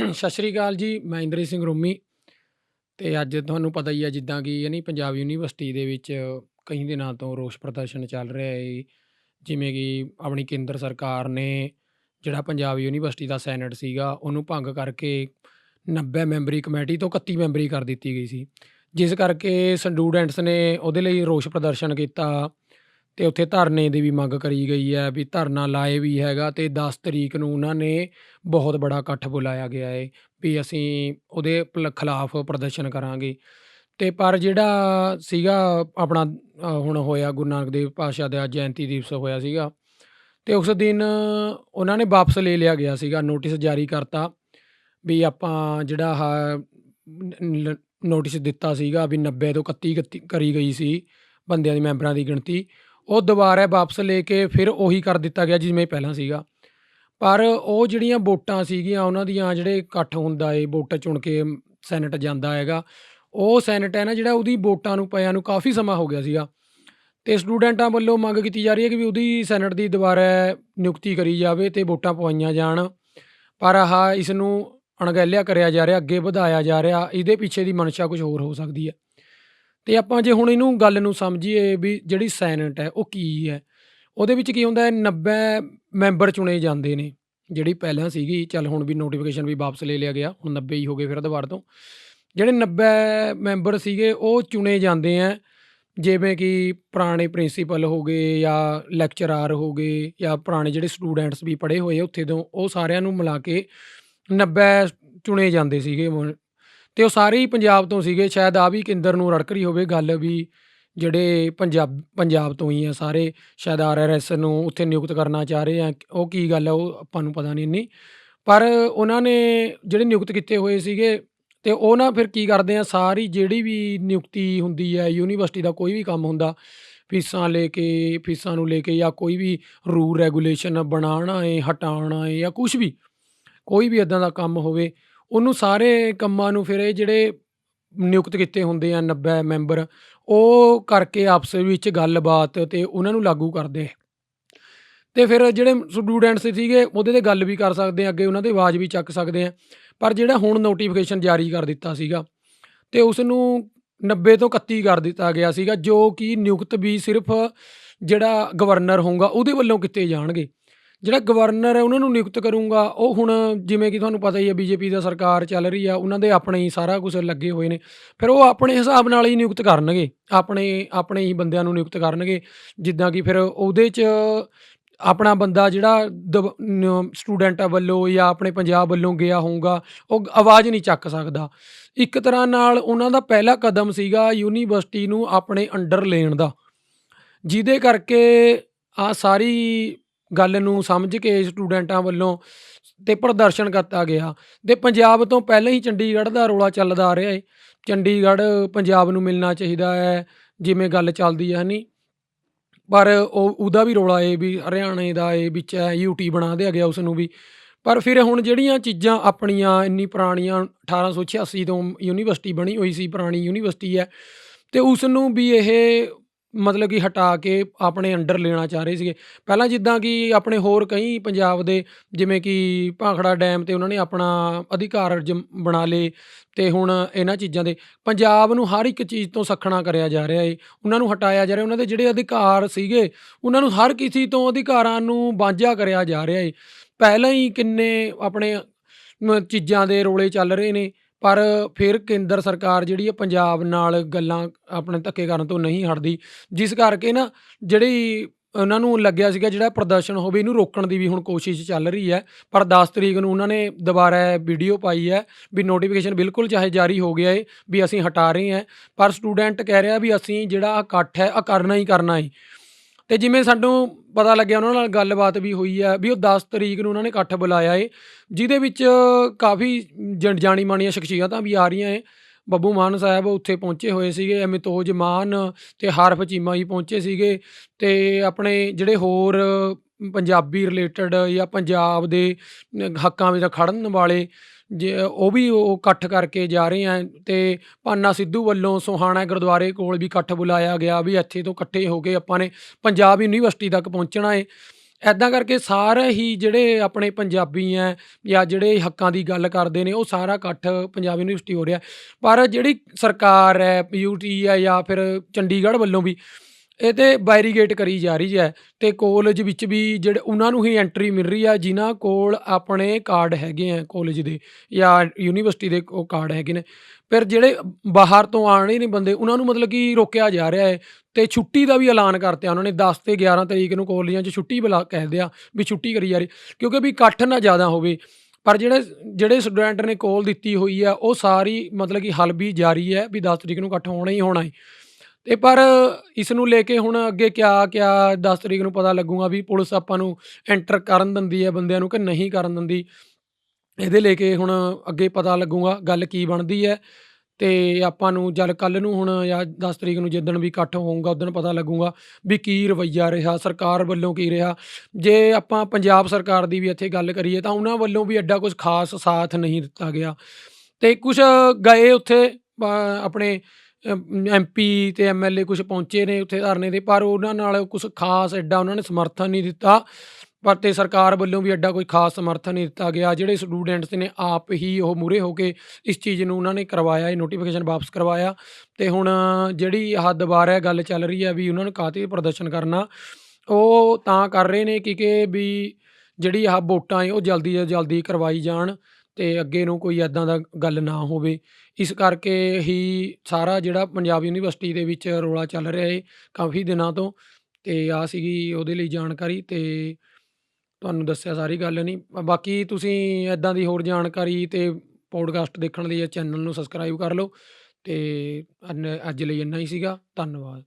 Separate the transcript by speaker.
Speaker 1: ਸਤਿ ਸ਼੍ਰੀ ਅਕਾਲ ਜੀ, ਮੈਂ ਇੰਦਰੀ ਸਿੰਘ ਰੋਮੀ ਤੇ ਅੱਜ ਤੁਹਾਨੂੰ ਪਤਾ ਹੀ ਹੈ ਜਿੱਦਾਂ ਕਿ ਯਾਨੀ ਪੰਜਾਬ ਯੂਨੀਵਰਸਿਟੀ ਦੇ ਵਿੱਚ ਕਈ ਦਿਨਾਂ ਤੋਂ ਰੋਸ ਪ੍ਰਦਰਸ਼ਨ ਚੱਲ ਰਿਹਾ ਹੈ ਜਿਵੇਂ ਕਿ ਆਪਣੀ ਕੇਂਦਰ ਸਰਕਾਰ ਨੇ ਜਿਹੜਾ ਪੰਜਾਬ ਯੂਨੀਵਰਸਿਟੀ ਦਾ ਸੈਨੇਟ ਸੀਗਾ, ਉਹਨੂੰ ਭੰਗ ਕਰਕੇ 90 ਮੈਂਬਰੀ ਕਮੇਟੀ ਤੋਂ 31 ਮੈਂਬਰੀ ਕਰ ਦਿੱਤੀ ਗਈ ਸੀ। ਜਿਸ ਕਰਕੇ ਸਟੂਡੈਂਟਸ ਨੇ ਉਹਦੇ ਲਈ ਰੋਸ ਪ੍ਰਦਰਸ਼ਨ ਕੀਤਾ। ਤੇ ਉੱਥੇ ਧਰਨੇ ਦੀ ਵੀ ਮੰਗ ਕਰੀ ਗਈ ਹੈ ਵੀ ਧਰਨਾ ਲਾਏ ਵੀ ਹੈਗਾ ਤੇ 10 ਤਰੀਕ ਨੂੰ ਉਹਨਾਂ ਨੇ ਬਹੁਤ ਬੜਾ ਇਕੱਠ ਬੁਲਾਇਆ ਗਿਆ ਹੈ ਵੀ ਅਸੀਂ ਉਹਦੇ ਪਲ ਖਿਲਾਫ ਪ੍ਰਦਰਸ਼ਨ ਕਰਾਂਗੇ। ਤੇ ਪਰ ਜਿਹੜਾ ਸੀਗਾ ਆਪਣਾ ਅ, ਹੁਣ ਹੋਇਆ ਗੁਰੂ ਨਾਨਕ ਦੇਵ ਪਾਤਸ਼ਾਹ ਦਾ ਜਯੰਤੀ ਦਿਵਸ ਹੋਇਆ ਸੀਗਾ ਤੇ ਉਸ ਦਿਨ ਉਹਨਾਂ ਨੇ ਵਾਪਸ ਲੈ ਲਿਆ ਗਿਆ ਸੀਗਾ ਨੋਟਿਸ ਜਾਰੀ ਕਰਤਾ ਵੀ ਆਪਾਂ ਜਿਹੜਾ ਆਹ ਨੋਟਿਸ ਦਿੱਤਾ ਸੀਗਾ ਵੀ 90 ਤੋਂ 31 31 ਕਰੀ ਗਈ ਸੀ ਬੰਦਿਆਂ ਦੀ ਮੈਂਬਰਾਂ ਦੀ ਗਿਣਤੀ ਉਹ ਦੁਬਾਰਾ ਵਾਪਸ ਲੈ ਕੇ ਫਿਰ ਉਹੀ ਕਰ ਦਿੱਤਾ ਗਿਆ ਜਿਵੇਂ ਪਹਿਲਾਂ ਸੀਗਾ। ਪਰ ਉਹ ਜਿਹੜੀਆਂ ਵੋਟਾਂ ਸੀਗੀਆਂ, ਉਹਨਾਂ ਦੀਆਂ ਜਿਹੜੇ ਇਕੱਠ ਹੁੰਦਾ ਏ, ਵੋਟ ਚੁਣ ਕੇ ਸੈਨੇਟ ਜਾਂਦਾ ਹੈਗਾ, ਉਹ ਸੈਨੇਟ ਹੈ ਨਾ ਜਿਹੜਾ ਉਹਦੀ ਵੋਟਾਂ ਨੂੰ ਪਿਆ ਨੂੰ ਕਾਫੀ ਸਮਾਂ ਹੋ ਗਿਆ ਸੀਗਾ। ਤੇ ਸਟੂਡੈਂਟਾਂ ਵੱਲੋਂ ਮੰਗ ਕੀਤੀ ਜਾ ਰਹੀ ਹੈ ਕਿ ਵੀ ਉਹਦੀ ਸੈਨੇਟ ਦੀ ਦੁਬਾਰਾ ਨਿਯੁਕਤੀ ਕਰੀ ਜਾਵੇ ਤੇ ਵੋਟਾਂ ਪਵਾਈਆਂ ਜਾਣ। ਪਰ ਆਹ ਇਸ ਨੂੰ ਅਣਗਹਿਲਿਆ ਕਰਿਆ ਜਾ ਰਿਹਾ, ਅੱਗੇ ਵਧਾਇਆ ਜਾ ਰਿਹਾ, ਇਹਦੇ ਪਿੱਛੇ ਦੀ ਮਨਸ਼ਾ ਕੁਝ ਹੋਰ ਹੋ ਸਕਦੀ ਹੈ। ਤੇ ਆਪਾਂ ਜੇ ਹੁਣ ਇਹਨੂੰ ਗੱਲ ਨੂੰ ਸਮਝੀਏ ਵੀ ਜਿਹੜੀ ਸੈਨੇਟ ਹੈ, ਉਹ ਕੀ ਹੈ? ਉਹਦੇ ਵਿੱਚ ਕੀ ਹੁੰਦਾ ਹੈ? 90 ਮੈਂਬਰ ਚੁਣੇ ਜਾਂਦੇ ਨੇ, ਜਿਹੜੀ ਪਹਿਲਾਂ ਸੀਗੀ। ਚੱਲ ਹੁਣ ਵੀ ਨੋਟੀਫਿਕੇਸ਼ਨ ਵੀ ਵਾਪਸ ਲੈ ਲਿਆ ਗਿਆ, ਹੁਣ 90 ਹੀ ਹੋ ਗਏ ਫਿਰ ਦੁਬਾਰਾ ਤੋਂ। ਜਿਹੜੇ 90 ਮੈਂਬਰ ਸੀਗੇ, ਉਹ ਚੁਣੇ ਜਾਂਦੇ ਆ ਜਿਵੇਂ ਕਿ ਪੁਰਾਣੇ ਪ੍ਰਿੰਸੀਪਲ ਹੋ ਗਏ ਜਾਂ ਲੈਕਚਰਾਰ ਹੋ ਗਏ ਜਾਂ ਪੁਰਾਣੇ ਜਿਹੜੇ ਸਟੂਡੈਂਟਸ ਵੀ ਪੜ੍ਹੇ ਹੋਏ ਉੱਥੇ ਤੋਂ ਉਹ ਸਾਰਿਆਂ ਨੂੰ ਮਿਲਾ ਕੇ 90 ਚੁਣੇ ਜਾਂਦੇ ਸੀਗੇ ਤੇ ਉਹ ਸਾਰੇ ਹੀ ਪੰਜਾਬ ਤੋਂ ਸੀਗੇ, ਸ਼ਾਇਦ ਆ ਵੀ ਕੇਂਦਰ ਨੂੰ ਰੜਕ ਰਹੀ ਹੋਵੇ ਗੱਲ ਵੀ, ਜਿਹੜੇ ਪੰਜਾਬ ਪੰਜਾਬ ਤੋਂ ਹੀ ਆ ਸਾਰੇ, ਸ਼ਾਇਦ ਆਰਆਰਐਸ ਨੂੰ ਉੱਥੇ ਨਿਯੁਕਤ ਕਰਨਾ ਚਾਹ ਰਹੇ ਆ, ਉਹ ਕੀ ਗੱਲ ਹੈ ਉਹ ਆਪਾਂ ਨੂੰ ਪਤਾ ਨਹੀਂ ਇੰਨੀ। ਪਰ ਉਹਨਾਂ ਨੇ ਜਿਹੜੇ ਨਿਯੁਕਤ ਕੀਤੇ ਹੋਏ ਸੀਗੇ, ਤੇ ਉਹ ਨਾ ਫਿਰ ਕੀ ਕਰਦੇ ਆ, ਸਾਰੀ ਜਿਹੜੀ ਵੀ ਨਿਯੁਕਤੀ ਹੁੰਦੀ ਹੈ ਯੂਨੀਵਰਸਿਟੀ ਦਾ ਕੋਈ ਵੀ ਕੰਮ ਹੁੰਦਾ, ਫੀਸਾਂ ਲੈ ਕੇ, ਫੀਸਾਂ ਨੂੰ ਲੈ ਕੇ ਜਾਂ ਕੋਈ ਵੀ ਰੂਲ ਰੈਗੂਲੇਸ਼ਨ ਬਣਾਉਣਾ ਹੈ ਹਟਾਉਣਾ ਹੈ ਜਾਂ ਕੁਝ ਵੀ, ਕੋਈ ਵੀ ਇਦਾਂ ਦਾ ਕੰਮ ਹੋਵੇ ਉਹਨੂੰ ਸਾਰੇ ਕੰਮਾਂ ਨੂੰ ਫਿਰ ਇਹ ਜਿਹੜੇ ਨਿਯੁਕਤ ਕੀਤੇ ਹੁੰਦੇ ਆ 90 ਮੈਂਬਰ, ਉਹ ਕਰਕੇ ਆਪਸ ਵਿੱਚ ਗੱਲਬਾਤ ਤੇ ਉਹਨਾਂ ਨੂੰ ਲਾਗੂ ਕਰਦੇ। ਤੇ ਫਿਰ ਜਿਹੜੇ ਸਟੂਡੈਂਟਸ ਸੀਗੇ, ਉਹਦੇ ਤੇ ਗੱਲ ਵੀ ਕਰ ਸਕਦੇ ਆ, ਅੱਗੇ ਉਹਨਾਂ ਦੀ ਆਵਾਜ਼ ਵੀ ਚੱਕ ਸਕਦੇ ਆ। ਪਰ ਜਿਹੜਾ ਹੁਣ ਨੋਟੀਫਿਕੇਸ਼ਨ ਜਾਰੀ ਕਰ ਦਿੱਤਾ ਸੀਗਾ ਤੇ ਉਸ ਨੂੰ 90 ਤੋਂ 31 ਕਰ ਦਿੱਤਾ ਗਿਆ ਸੀਗਾ, ਜੋ ਕਿ ਨਿਯੁਕਤ ਵੀ ਸਿਰਫ ਜਿਹੜਾ ਗਵਰਨਰ ਹੋਊਗਾ ਉਹਦੇ ਵੱਲੋਂ ਕੀਤੇ ਜਾਣਗੇ। ਜਿਹੜਾ ਗਵਰਨਰ ਹੈ, ਉਹਨਾਂ ਨੂੰ ਨਿਯੁਕਤ ਕਰੂੰਗਾ, ਉਹ ਹੁਣ ਜਿਵੇਂ ਕਿ ਤੁਹਾਨੂੰ ਪਤਾ ਹੀ ਹੈ, ਬੀਜੇਪੀ ਦਾ ਸਰਕਾਰ ਚੱਲ ਰਹੀ ਆ, ਉਹਨਾਂ ਦੇ ਆਪਣੇ ਹੀ ਸਾਰਾ ਕੁਝ ਲੱਗੇ ਹੋਏ ਨੇ। ਫਿਰ ਉਹ ਆਪਣੇ ਹਿਸਾਬ ਨਾਲ ਹੀ ਨਿਯੁਕਤ ਕਰਨਗੇ, ਆਪਣੇ ਆਪਣੇ ਹੀ ਬੰਦਿਆਂ ਨੂੰ ਨਿਯੁਕਤ ਕਰਨਗੇ, ਜਿੱਦਾਂ ਕਿ ਫਿਰ ਉਹਦੇ 'ਚ ਆਪਣਾ ਬੰਦਾ ਜਿਹੜਾ ਸਟੂਡੈਂਟਾਂ ਵੱਲੋਂ ਜਾਂ ਆਪਣੇ ਪੰਜਾਬ ਵੱਲੋਂ ਗਿਆ ਹੋਊਗਾ, ਉਹ ਆਵਾਜ਼ ਨਹੀਂ ਚੱਕ ਸਕਦਾ। ਇੱਕ ਤਰ੍ਹਾਂ ਨਾਲ ਉਹਨਾਂ ਦਾ ਪਹਿਲਾ ਕਦਮ ਸੀਗਾ ਯੂਨੀਵਰਸਿਟੀ ਨੂੰ ਆਪਣੇ ਅੰਡਰ ਲੈਣ ਦਾ, ਜਿਹਦੇ ਕਰਕੇ ਆ ਸਾਰੀ ਗੱਲ ਨੂੰ ਸਮਝ ਕੇ ਸਟੂਡੈਂਟਾਂ ਵੱਲੋਂ ਤੇ ਪ੍ਰਦਰਸ਼ਨ ਕੀਤਾ ਗਿਆ। ਤੇ ਪੰਜਾਬ ਤੋਂ ਪਹਿਲਾਂ ਹੀ ਚੰਡੀਗੜ੍ਹ ਦਾ ਰੌਲਾ ਚੱਲਦਾ ਆ ਰਿਹਾ ਏ। ਚੰਡੀਗੜ੍ਹ ਪੰਜਾਬ ਨੂੰ ਮਿਲਣਾ ਚਾਹੀਦਾ ਹੈ, ਜਿਵੇਂ ਗੱਲ ਚੱਲਦੀ ਹੈ ਨਹੀਂ ਪਰ ਉਹ, ਉਹਦਾ ਵੀ ਰੌਲਾ ਏ ਵੀ ਹਰਿਆਣੇ ਦਾ ਏ, ਵਿੱਚ ਹੈ ਯੂਟੀ ਬਣਾ ਦਿਆ ਗਿਆ ਉਸ ਨੂੰ ਵੀ। ਪਰ ਫਿਰ ਹੁਣ ਜਿਹੜੀਆਂ ਚੀਜ਼ਾਂ ਆਪਣੀਆਂ ਇੰਨੀ ਪੁਰਾਣੀਆਂ 1886 ਤੋਂ ਯੂਨੀਵਰਸਿਟੀ ਬਣੀ ਹੋਈ ਸੀ, ਪੁਰਾਣੀ ਯੂਨੀਵਰਸਿਟੀ ਹੈ, ਤੇ ਉਸ ਨੂੰ ਵੀ ਇਹ ਮਤਲਬ ਕਿ ਹਟਾ ਕੇ ਆਪਣੇ ਅੰਡਰ ਲੈਣਾ ਚਾਹ ਰਹੇ ਸੀਗੇ। ਪਹਿਲਾਂ ਜਿੱਦਾਂ ਕਿ ਆਪਣੇ ਹੋਰ ਕਈ ਪੰਜਾਬ ਦੇ ਜਿਵੇਂ ਕਿ ਭਾਖੜਾ ਡੈਮ ਤੇ ਉਹਨਾਂ ਨੇ ਆਪਣਾ ਅਧਿਕਾਰ ਜਮ- ਬਣਾ ਲਏ ਤੇ ਹੁਣ ਇਹਨਾਂ ਚੀਜ਼ਾਂ ਦੇ। ਪੰਜਾਬ ਨੂੰ ਹਰ ਇੱਕ ਚੀਜ਼ ਤੋਂ ਸੱਖਣਾ ਕਰਿਆ ਜਾ ਰਿਹਾ ਏ। ਉਹਨਾਂ ਨੂੰ ਹਟਾਇਆ ਜਾ ਰਿਹਾ, ਉਹਨਾਂ ਦੇ ਜਿਹੜੇ ਅਧਿਕਾਰ ਸੀਗੇ, ਉਹਨਾਂ ਨੂੰ ਹਰ ਕਿਸੇ ਤੋਂ ਅਧਿਕਾਰਾਂ ਨੂੰ ਵਾਂਝਾ ਕਰਿਆ ਜਾ ਰਿਹਾ ਏ। ਪਹਿਲਾਂ ਹੀ ਕਿੰਨੇ ਆਪਣੇ ਮ- ਚੀਜ਼ਾਂ ਦੇ ਰੋਲੇ ਚੱਲ ਰਹੇ ਨੇ। ਪਰ ਫਿਰ ਕੇਂਦਰ ਸਰਕਾਰ ਜਿਹੜੀ ਹੈ ਪੰਜਾਬ ਨਾਲ ਗੱਲਾਂ ਆਪਣੇ ਧੱਕੇ ਕਰਨ ਤੋਂ ਨਹੀਂ ਹਟਦੀ। ਜਿਸ ਕਰਕੇ ਨਾ ਜਿਹੜੀ ਉਹਨਾਂ ਨੂੰ ਲੱਗਿਆ ਸੀਗਾ ਜਿਹੜਾ ਪ੍ਰਦਰਸ਼ਨ ਹੋਵੇ ਇਹਨੂੰ ਰੋਕਣ ਦੀ ਵੀ ਹੁਣ ਕੋਸ਼ਿਸ਼ ਚੱਲ ਰਹੀ ਹੈ। ਪਰ 10 ਤਰੀਕ ਨੂੰ ਉਹਨਾਂ ਨੇ ਦੁਬਾਰਾ ਵੀਡੀਓ ਪਾਈ ਹੈ ਵੀ ਨੋਟੀਫਿਕੇਸ਼ਨ ਬਿਲਕੁਲ ਚਾਹੇ ਜਾਰੀ ਹੋ ਗਿਆ ਏ ਵੀ ਅਸੀਂ ਹਟਾ ਰਹੇ ਹਾਂ। ਪਰ ਸਟੂਡੈਂਟ ਕਹਿ ਰਿਹਾ ਵੀ ਅਸੀਂ ਜਿਹੜਾ ਇਕੱਠ ਹੈ ਆ ਕਰਨਾ ਹੀ ਕਰਨਾ ਏ। ਤੇ ਜਿਵੇਂ ਸਾਨੂੰ ਪਤਾ ਲੱਗਿਆ ਉਹਨਾਂ ਨਾਲ ਗੱਲਬਾਤ ਵੀ ਹੋਈ ਹੈ ਵੀ ਉਹ 10 ਤਰੀਕ ਨੂੰ ਉਹਨਾਂ ਨੇ ਇਕੱਠ ਬੁਲਾਇਆ ਏ, ਜਿਹਦੇ ਵਿੱਚ ਕਾਫੀ ਜਣ ਜਾਣੀ ਮਾਣੀਆਂ ਸ਼ਖਸੀਅਤਾਂ ਵੀ ਆ ਰਹੀਆਂ ਏ। ਬੱਬੂ ਮਾਨ ਸਾਹਿਬ ਉੱਥੇ ਪਹੁੰਚੇ ਹੋਏ ਸੀਗੇ ਅਮਿਤੋਜ ਮਾਨ ਤੇ ਹਾਰਫ ਚੀਮਾ ਜੀ ਪਹੁੰਚੇ ਸੀਗੇ ਤੇ ਆਪਣੇ ਜਿਹੜੇ ਹੋਰ ਪੰਜਾਬੀ ਰਿਲੇਟਡ ਜਾਂ ਪੰਜਾਬ ਦੇ ਨ- ਹੱਕਾਂ ਵਿੱਚ ਖੜਨ ਵਾਲੇ ਜੇ ਉਹ ਵੀ ਉਹ ਇਕੱਠ ਕਰਕੇ ਜਾ ਰਹੇ ਆ ਤੇ ਪਾਨਾ ਸਿੱਧੂ ਵੱਲੋਂ ਸੋਹਾਣਾ ਗੁਰਦੁਆਰੇ ਕੋਲ ਵੀ ਇਕੱਠ ਬੁਲਾਇਆ ਗਿਆ ਵੀ ਇੱਥੇ ਤੋਂ ਇਕੱਠੇ ਹੋ ਕੇ ਆਪਾਂ ਨੇ ਪੰਜਾਬ ਯੂਨੀਵਰਸਿਟੀ ਤੱਕ ਪਹੁੰਚਣਾ ਏ। ਏਦਾਂ ਕਰਕੇ ਸਾਰੇ ਹੀ ਜਿਹੜੇ ਆਪਣੇ ਪੰਜਾਬੀ ਹੈ ਜਾਂ ਜਿਹੜੇ ਹੱਕਾਂ ਦੀ ਗੱਲ ਕਰਦੇ ਨੇ, ਉਹ ਸਾਰਾ ਇਕੱਠ ਪੰਜਾਬ ਯੂਨੀਵਰਸਿਟੀ ਹੋ ਰਿਹਾ। ਪਰ ਜਿਹੜੀ ਸਰਕਾਰ ਹੈ ਪੀਯੂਟੀ ਹੈ ਜਾਂ ਫਿਰ ਚੰਡੀਗੜ੍ਹ ਵੱਲੋਂ ਵੀ ਇਹ ਤੇ ਬੈਰੀਗੇਟ ਕਰੀ ਜਾ ਰਹੀ ਹੈ ਤੇ ਕਾਲਜ ਵਿੱਚ ਵੀ ਜਿਹੜੇ ਉਹਨਾਂ ਨੂੰ ਹੀ ਐਂਟਰੀ ਮਿਲ ਰਹੀ ਹੈ ਜਿਨ੍ਹਾਂ ਕੋਲ ਆਪਣੇ ਕਾਰਡ ਹੈਗੇ ਆ ਕਾਲਜ ਦੇ ਜਾਂ ਯੂਨੀਵਰਸਿਟੀ ਦੇ ਉਹ ਕਾਰਡ ਹੈਗੇ ਨੇ। ਫਿਰ ਜਿਹੜੇ ਬਾਹਰ ਤੋਂ ਆਣੇ ਨੇ ਬੰਦੇ, ਉਹਨਾਂ ਨੂੰ ਮਤਲਬ ਕਿ ਰੋਕਿਆ ਜਾ ਰਿਹਾ ਹੈ ਤੇ ਛੁੱਟੀ ਦਾ ਵੀ ਐਲਾਨ ਕਰਤਿਆ ਉਹਨਾਂ ਨੇ 10 ਤੇ 11 ਤਰੀਕ ਨੂੰ ਕਾਲਜਾਂ 'ਚ ਛੁੱਟੀ ਬੁਲਾ, ਕਹਿੰਦੇ ਆ ਵੀ ਛੁੱਟੀ ਕਰੀ ਜਾ ਰਹੀ, ਕਿਉਂਕਿ ਵੀ ਇਕੱਠ ਨਾ ਜ਼ਿਆਦਾ ਹੋਵੇ। ਪਰ ਜਿਹੜੇ ਜਿਹੜੇ ਸਟੂਡੈਂਟ ਨੇ ਕੋਲ ਦਿੱਤੀ ਹੋਈ ਆ, ਉਹ ਸਾਰੀ ਮਤਲਬ ਕਿ ਹੱਲ ਵੀ ਜਾਰੀ ਹੈ ਵੀ 10 ਤਰੀਕ ਨੂੰ ਇਕੱਠ ਹੋਣਾ ਹੀ ਹੋਣਾ ਹੈ। ਤੇ ਪਰ ਇਸ ਨੂੰ ਲੈ ਕੇ ਹੁਣ ਅੱਗੇ ਕਿਆ ਕਿਆ 10 ਤਰੀਕ ਨੂੰ ਪਤਾ ਲੱਗੂਗਾ ਵੀ ਪੁਲਿਸ ਆਪਾਂ ਨੂੰ ਐਂਟਰ ਕਰਨ ਦਿੰਦੀ ਹੈ ਬੰਦਿਆਂ ਨੂੰ ਕਿ ਨਹੀਂ ਕਰਨ ਦਿੰਦੀ। ਇਹਦੇ ਲੈ ਕੇ ਹੁਣ ਅੱਗੇ ਪਤਾ ਲੱਗੂਗਾ ਗੱਲ ਕੀ ਬਣਦੀ ਹੈ ਤੇ ਆਪਾਂ ਨੂੰ ਜਦ ਕੱਲ ਨੂੰ ਹੁਣ ਜਾਂ 10 ਤਰੀਕ ਨੂੰ ਜਿੱਦਣ ਵੀ ਇਕੱਠ ਹੋਊਗਾ ਉਦੋਂ ਪਤਾ ਲੱਗੂਗਾ ਵੀ ਕੀ ਰਵੱਈਆ ਰਿਹਾ, ਸਰਕਾਰ ਵੱਲੋਂ ਕੀ ਰਿਹਾ। ਜੇ ਆਪਾਂ ਪੰਜਾਬ ਸਰਕਾਰ ਦੀ ਵੀ ਇੱਥੇ ਗੱਲ ਕਰੀਏ ਤਾਂ ਉਹਨਾਂ ਵੱਲੋਂ ਵੀ ਐਡਾ ਕੁਝ ਖਾਸ ਸਾਥ ਨਹੀਂ ਦਿੱਤਾ ਗਿਆ। ਤੇ ਕੁਝ ਗਏ ਉੱਥੇ ਆਪਣੇ ਐਮਪੀ ਤੇ ਐਮਐਲਏ ਕੁਝ ਪਹੁੰਚੇ ਨੇ ਉੱਥੇ ਧਰਨੇ ਦੇ ਪਰ ਉਹਨਾਂ ਨਾਲ ਕੁਝ ਖਾਸ ਐਡਾ ਉਹਨਾਂ ਨੇ ਸਮਰਥਨ ਨਹੀਂ ਦਿੱਤਾ। ਪਰ ਤੇ ਸਰਕਾਰ ਵੱਲੋਂ ਵੀ ਐਡਾ ਕੋਈ ਖਾਸ ਸਮਰਥਨ ਨਹੀਂ ਦਿੱਤਾ ਗਿਆ। ਜਿਹੜੇ ਸਟੂਡੈਂਟਸ ਨੇ ਆਪ ਹੀ ਉਹ ਮੂਰੇ ਹੋ ਕੇ ਇਸ ਚੀਜ਼ ਨੂੰ ਉਹਨਾਂ ਨੇ ਕਰਵਾਇਆ, ਇਹ ਨੋਟੀਫਿਕੇਸ਼ਨ ਵਾਪਸ ਕਰਵਾਇਆ। ਤੇ ਹੁਣ ਜਿਹੜੀ ਆਹ ਦੁਬਾਰਾ ਗੱਲ ਚੱਲ ਰਹੀ ਹੈ ਵੀ ਉਹਨਾਂ ਨੂੰ ਕਾਹਤੇ ਪ੍ਰਦਰਸ਼ਨ ਕਰਨਾ। ਉਹ ਤਾਂ ਕਰ ਰਹੇ ਨੇ ਕਿ ਕਿ ਵੀ ਜਿਹੜੀ ਆਹ ਵੋਟਾਂ ਏ ਉਹ ਜਲਦੀ ਤੋਂ ਜਲਦੀ ਕਰਵਾਈ ਜਾਣ। ਤੇ ਅੱਗੇ ਨੂੰ ਕੋਈ ਇੱਦਾਂ ਦਾ ਗੱਲ ਨਾ ਹੋਵੇ। ਇਸ ਕਰਕੇ ਹੀ ਸਾਰਾ ਜਿਹੜਾ ਪੰਜਾਬ ਯੂਨੀਵਰਸਿਟੀ ਦੇ ਵਿੱਚ ਰੌਲਾ ਚੱਲ ਰਿਹਾ ਏ ਕਾਫੀ ਦਿਨਾਂ ਤੋਂ ਤੇ ਆ ਸੀਗੀ ਉਹਦੇ ਲਈ ਜਾਣਕਾਰੀ ਤੇ ਤੁਹਾਨੂੰ ਦੱਸਿਆ ਸਾਰੀ ਗੱਲ ਨਹੀਂ। ਬਾਕੀ ਤੁਸੀਂ ਇੱਦਾਂ ਦੀ ਹੋਰ ਜਾਣਕਾਰੀ ਤੇ ਪੋਡਕਾਸਟ ਦੇਖਣ ਲਈ ਚੈਨਲ ਨੂੰ ਸਬਸਕ੍ਰਾਈਬ ਕਰ ਲਓ ਤੇ ਅੰਨ- ਅੱਜ ਲਈ ਇੰਨਾ ਹੀ ਸੀਗਾ। ਧੰਨਵਾਦ।